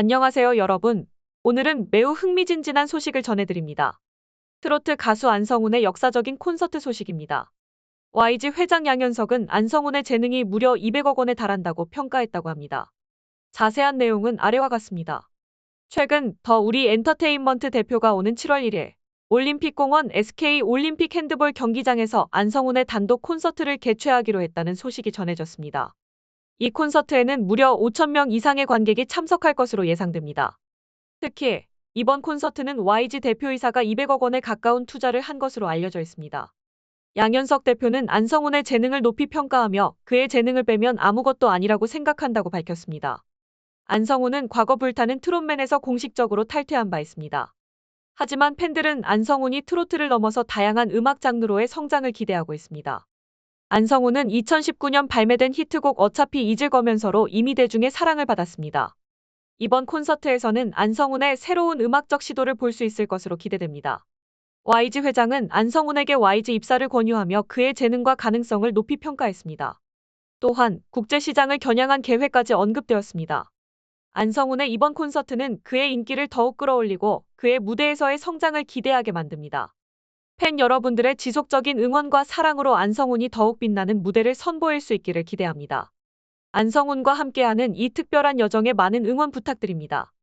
안녕하세요, 여러분. 오늘은 매우 흥미진진한 소식을 전해드립니다. 트로트 가수 안성훈의 역사적인 콘서트 소식입니다. YG 회장 양현석은 안성훈의 재능이 무려 200억 원에 달한다고 평가했다고 합니다. 자세한 내용은 아래와 같습니다. 최근 더 우리 엔터테인먼트 대표가 오는 7월 1일 올림픽공원 SK 올림픽 핸드볼 경기장에서 안성훈의 단독 콘서트를 개최하기로 했다는 소식이 전해졌습니다. 이 콘서트에는 무려 5천명 이상의 관객이 참석할 것으로 예상됩니다. 특히 이번 콘서트는 YG 대표이사가 200억 원에 가까운 투자를 한 것으로 알려져 있습니다. 양현석 대표는 안성훈의 재능을 높이 평가하며 그의 재능을 빼면 아무것도 아니라고 생각한다고 밝혔습니다. 안성훈은 과거 불타는 트롯맨에서 공식적으로 탈퇴한 바 있습니다. 하지만 팬들은 안성훈이 트로트를 넘어서 다양한 음악 장르로의 성장을 기대하고 있습니다. 안성훈은 2019년 발매된 히트곡 어차피 잊을 거면서로 이미 대중의 사랑을 받았습니다. 이번 콘서트에서는 안성훈의 새로운 음악적 시도를 볼 수 있을 것으로 기대됩니다. YG 회장은 안성훈에게 YG 입사를 권유하며 그의 재능과 가능성을 높이 평가했습니다. 또한 국제시장을 겨냥한 계획까지 언급되었습니다. 안성훈의 이번 콘서트는 그의 인기를 더욱 끌어올리고 그의 무대에서의 성장을 기대하게 만듭니다. 팬 여러분들의 지속적인 응원과 사랑으로 안성훈이 더욱 빛나는 무대를 선보일 수 있기를 기대합니다. 안성훈과 함께하는 이 특별한 여정에 많은 응원 부탁드립니다.